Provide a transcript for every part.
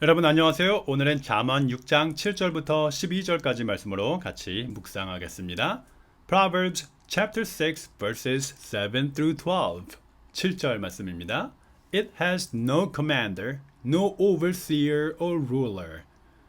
여러분 안녕하세요. 오늘은 잠언 6장 7절부터 12절까지 말씀으로 같이 묵상하겠습니다. Proverbs chapter 6 verses 7 through 12. 7절 말씀입니다. It has no commander, no overseer or ruler.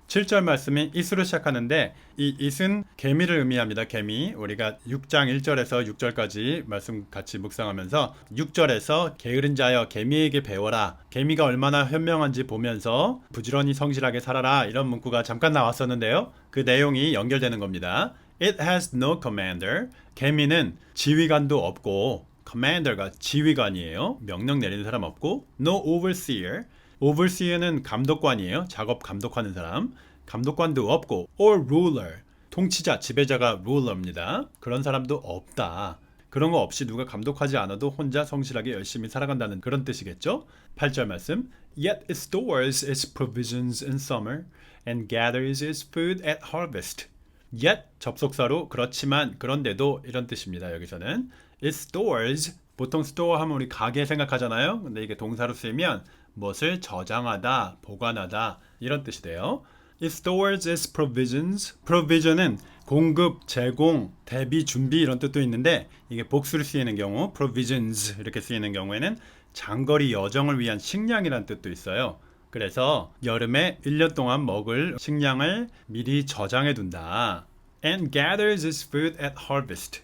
7절 말씀이 it으로 시작하는데 이 it은 개미를 의미합니다. 개미. 우리가 6장 1절에서 6절까지 말씀 같이 묵상하면서 6절에서 게으른 자여 개미에게 배워라. 개미가 얼마나 현명한지 보면서 부지런히 성실하게 살아라. 이런 문구가 잠깐 나왔었는데요. 그 내용이 연결되는 겁니다. It has no commander. 개미는 지휘관도 없고 commander가 지휘관이에요. 명령 내리는 사람 없고 no overseer. Overseer는 감독관이에요. 작업 감독하는 사람. 감독관도 없고 or ruler. 통치자, 지배자가 ruler입니다. 그런 사람도 없다. 그런 거 없이 누가 감독하지 않아도 혼자 성실하게 열심히 살아간다는 그런 뜻이겠죠? 8절 말씀. Yet it stores its provisions in summer and gathers its food at harvest. Yet 접속사로 그렇지만 그런데도 이런 뜻입니다. 여기서는 it stores 보통 store 하면 우리 가게 생각하잖아요. 근데 이게 동사로 쓰이면 무엇을 저장하다, 보관하다 이런 뜻이 돼요. It stores its provisions. provision은 공급, 제공, 대비, 준비 이런 뜻도 있는데 이게 복수로 쓰이는 경우 provisions 이렇게 쓰이는 경우에는 장거리 여정을 위한 식량이란 뜻도 있어요. 그래서 여름에 1년 동안 먹을 식량을 미리 저장해 둔다. And gathers its food at harvest.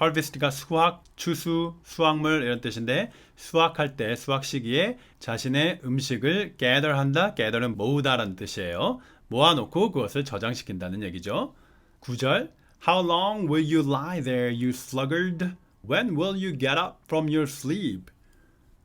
Harvest가 수확, 추수, 수확물 이런 뜻인데 수확할 때 수확 시기에 자신의 음식을 gather한다. gather는 모으다라는 뜻이에요. 모아놓고 그것을 저장시킨다는 얘기죠. 9절 How long will you lie there, you sluggard? When will you get up from your sleep?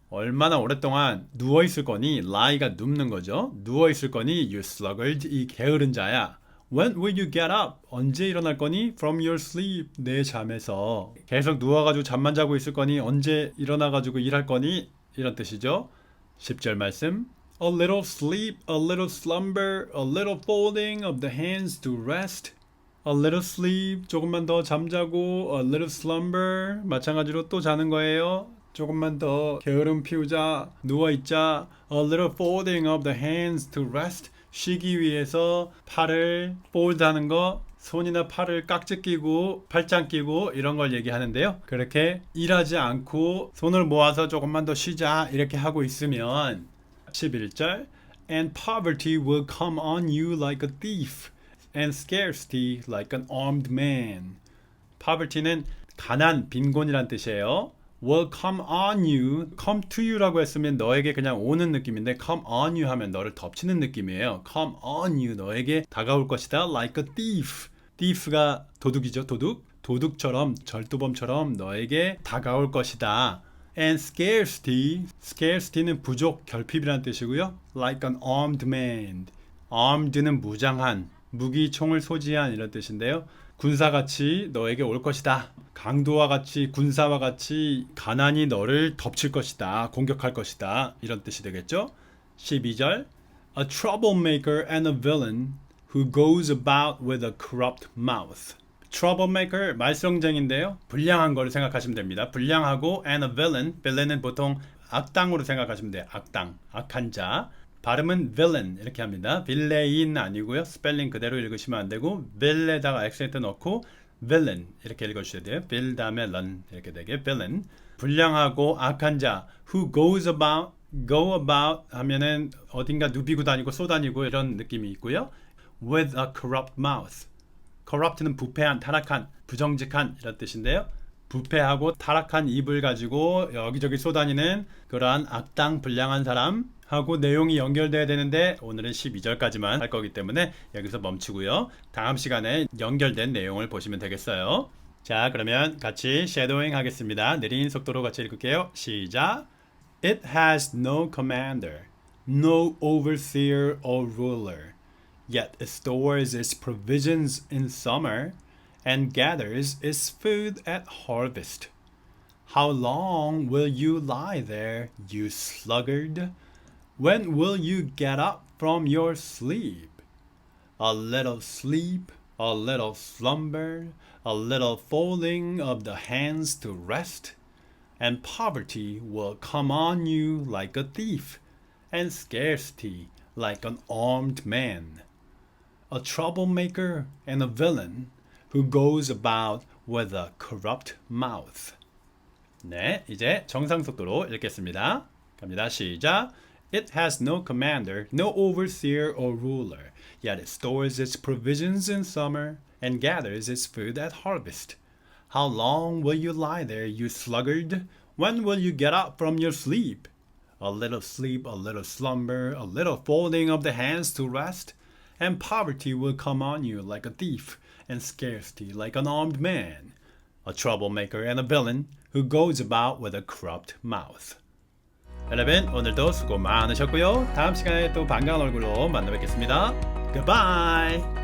얼마나 오랫동안 누워 있을 거니? lie가 눕는 거죠. 누워 있을 거니? You sluggard, 이 게으른 자야. When will you get up? 언제 일어날 거니? From your sleep, 내 잠에서. 계속 누워가지고 잠만 자고 있을 거니? 언제 일어나가지고 일할 거니? 이런 뜻이죠. 10절 말씀. A little sleep, a little slumber, a little folding of the hands to rest. A little sleep, 조금만 더 잠자고, a little slumber, 마찬가지로 또 자는 거예요. 조금만 더 게으름 피우자, 누워있자. A little folding of the hands to rest. 쉬기 위해서 팔을 하는 거, 손이나 팔을 깍지 끼고 팔짱 끼고 이런 걸 얘기하는데요. 그렇게 일하지 않고 손을 모아서 조금만 더 쉬자 이렇게 하고 있으면 11절 And poverty will come on you like a thief and scarcity like an armed man. poverty는 가난, 빈곤이란 뜻이에요. Will come on you, come to you라고 했으면 너에게 그냥 오는 느낌인데 come on you 하면 너를 덮치는 느낌이에요. come on you, 너에게 다가올 것이다. like a thief. thief가 도둑이죠, 도둑. 도둑처럼, 절도범처럼 너에게 다가올 것이다. and scarcity, scarcity는 부족, 결핍이라는 뜻이고요. like an armed man. armed는 무장한, 무기, 총을 소지한 이런 뜻인데요. 군사같이 너에게 올 것이다. 강도와 같이 군사와 같이 가난이 너를 덮칠 것이다. 공격할 것이다. 이런 뜻이 되겠죠? 12절 A troublemaker and a villain who goes about with a corrupt mouth. troublemaker 말썽쟁인데요. 불량한 거를 생각하시면 됩니다. 불량하고 and a villain. villain은 보통 악당으로 생각하시면 돼요. 악당, 악한 자. 발음은 villain 이렇게 합니다. 빌레인 아니고요. 스펠링 그대로 읽으시면 안 되고 빌레다가 액센트 넣고 villain 이렇게 읽어주셔야 돼요. 빌 다음에 런 이렇게 되게 villain. 불량하고 악한 자 who goes about go about 하면은 어딘가 누비고 다니고 쏘다니고 이런 느낌이 있고요. with a corrupt mouth. corrupt는 부패한, 타락한, 부정직한 이런 뜻인데요. 부패하고 타락한 입을 가지고 여기저기 쏘다니는 그러한 악당 불량한 사람 하고 내용이 연결돼야 되는데 오늘은 12절까지만 할 거기 때문에 여기서 멈추고요. 다음 시간에 연결된 내용을 보시면 되겠어요. 자, 그러면 같이 쉐도잉 하겠습니다. 느린 속도로 같이 읽을게요. 시작. It has no commander, no overseer or ruler. Yet it stores its provisions in summer and gathers its food at harvest. How long will you lie there, you sluggard? When will you get up from your sleep? A little sleep, a little slumber, a little folding of the hands to rest, and poverty will come on you like a thief, and scarcity like an armed man, a troublemaker and a villain who goes about with a corrupt mouth. 네, 이제 정상 속도로 읽겠습니다. 갑니다. 시작. It has no commander, no overseer or ruler, yet it stores its provisions in summer and gathers its food at harvest. How long will you lie there, you sluggard? When will you get up from your sleep? A little sleep, a little slumber, a little folding of the hands to rest, and poverty will come on you like a thief, and scarcity like an armed man, a troublemaker and a villain who goes about with a corrupt mouth. 여러분 오늘도 수고 많으셨고요. 다음 시간에 또 반가운 얼굴로 만나 뵙겠습니다. Goodbye.